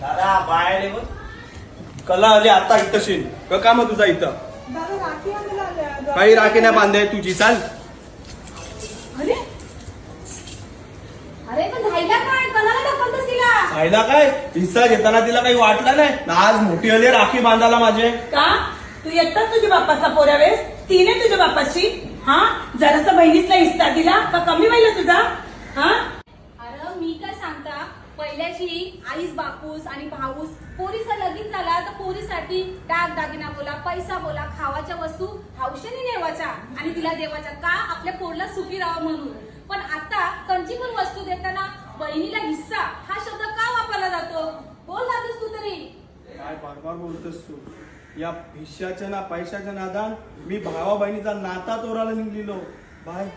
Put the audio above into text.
दादा कला आली आता इथं शेन का काम तुझा इथं. दादा राखी आणायला आल्या. काही राखी नाही बांधाय तुझी. चाल. अरे. अरे पण झायला काय? कोणाला ढकलतोस तिला. फायदा काय? हिस्सा घेताना तिला काही वाटला नाही. ना आज मोठी आली राखी बांधायला माझे. का? तू एकटाच तुझ्या बाप्पाचा पोऱ्या वेळेस? तिने तुझ्या बाप्पाची. हा? जरासा बहिणीतला हिस्सा दिला? का कमी व्हायला तुझा? हा? अरे मी काय सांगता? पहिल्याची आईस बापूस आणि भाऊस पोरीचा लगीन झाला तर पोरीसाठी डाग दागिना बोला पैसा बोला खावाच्या वस्तू हौशेने नेवाच्या आणि तिला देवाच्या. का? आपल्या पोरला सुखी राहावं म्हणून. पण आता कंची पण वस्तू देताना बहिणीला हिस्सा हा शब्द का वापरला जातो बोल लागतोस तू तरी काय बार बार बोलतोस तू? या भिश्याच्या ना पैशाच्या नादान मी भावा बहिणीचा नाता तोराला निघलेलो. बाय.